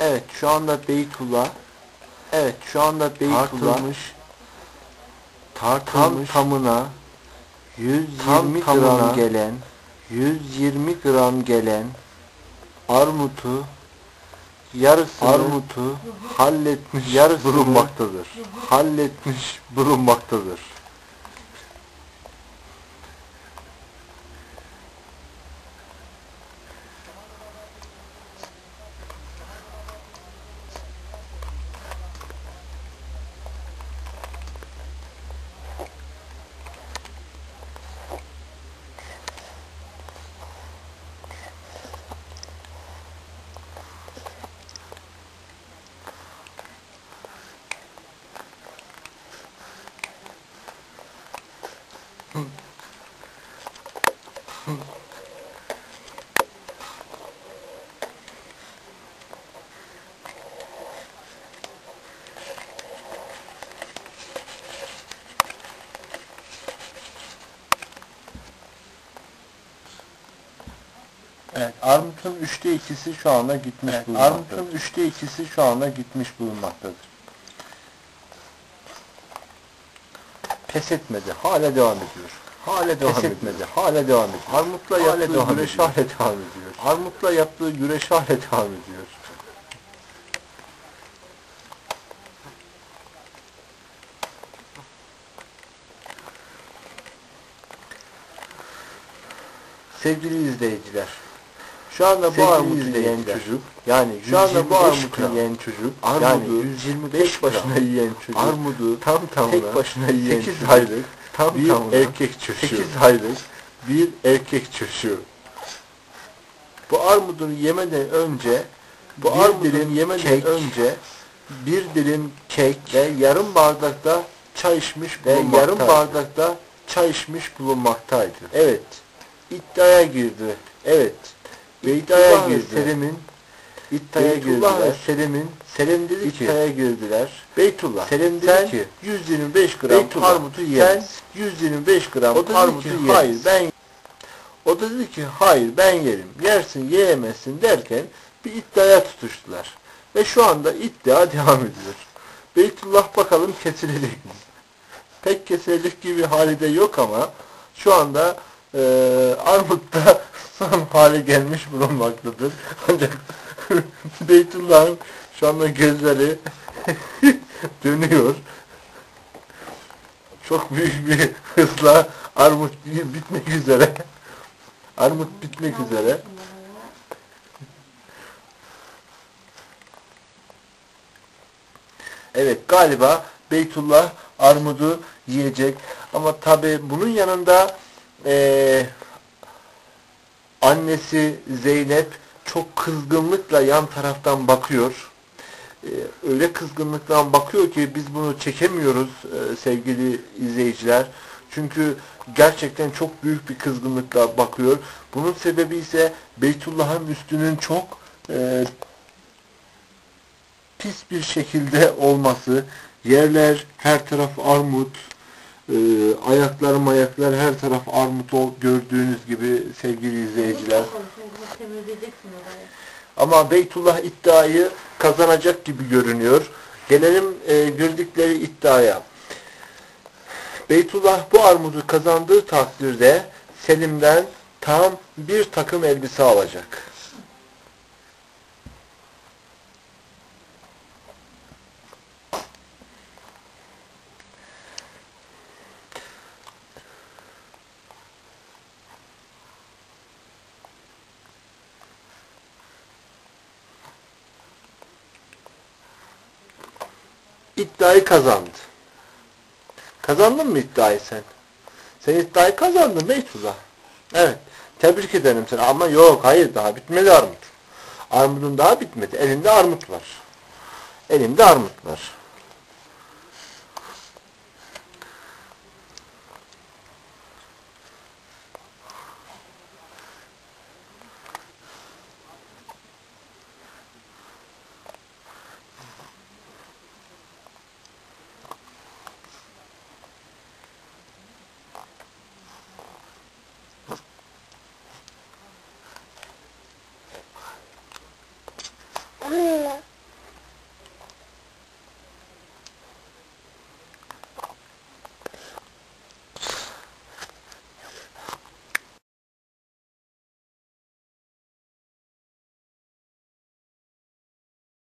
Evet şu anda Beytullah Evet şu anda Beytullah Tartılmış, tam tartılmış, tamına 120 tam gram tamına gelen 120 gram gelen armutu yarısını armutu halletmiş bulunmaktadır. halletmiş bulunmaktadır. Evet, armutun üçte ikisi şu anda gitmiş Evet, bulunmaktadır. armutun üçte ikisi şu anda gitmiş bulunmaktadır. Pes etmedi, hala devam ediyor. Hala devam Pes ediyor. etmedi, hala devam ediyor. Armutla yaptığı devam güreş ediyor. hala devam ediyor. Armutla yaptığı güreş hala devam ediyor. Sevgili izleyiciler, şu anda bu armutu yiyen çocuk, yani şu anda bu 125 armutu yiyen çocuk, yani armudu 125 tek başına gram, yiyen çocuk, armudu tam tamına tek başına yiyen 8 çocuk, aylık tam bir tamına erkek çocuğu. 8 aylık bir erkek çocuğu. Bu armudunu yemeden önce bu Bir armudunu dilim yemeden kek, önce bir dilim kek ve yarım bardakta çay içmiş ve yarım bardakta çay içmiş bulunmaktaydı. Evet. iddiaya girdi. Evet. İddiaya Beytullah ve girdi. Selim'in Beytullah girdiler. ve Selim'in Selim dedi ki iddiaya girdiler. Beytullah Selim dedi sen ki 125 gram Beytullah, armutu yiyemez. Sen 125 gram O dedi armutu ki, hayır, ben o da dedi ki hayır ben yerim. Yersin yiyemezsin derken bir iddiaya tutuştular. Ve şu anda iddia devam ediyor. Beytullah bakalım kesilecek mi? Pek kesilecek gibi hali de yok ama şu anda e, armutta son hale gelmiş bulunmaktadır. Ancak Beytullah'ın şu anda gözleri dönüyor. Çok büyük bir hızla armut bitmek üzere. Armut bitmek üzere. Evet galiba Beytullah armudu yiyecek. Ama tabi bunun yanında eee, annesi Zeynep çok kızgınlıkla yan taraftan bakıyor. Eee, öyle kızgınlıkla bakıyor ki biz bunu çekemiyoruz eee, sevgili izleyiciler. Çünkü gerçekten çok büyük bir kızgınlıkla bakıyor. Bunun sebebi ise Beytullah'ın üstünün çok eee, pis bir şekilde olması, yerler her taraf armut, e, ayaklar mayaklar her taraf armut ol, gördüğünüz gibi sevgili izleyiciler. Ama Beytullah iddiayı kazanacak gibi görünüyor. Gelelim e, girdikleri iddiaya. Beytullah bu armudu kazandığı takdirde Selim'den tam bir takım elbise alacak. İddiayı kazandı. Kazandın mı iddiayı sen? Sen iddiayı kazandın Beytullah. Evet. Tebrik ederim seni. Ama yok hayır daha bitmedi armut. Armudun daha bitmedi. Elinde armut var. Elinde armut var. 嗯.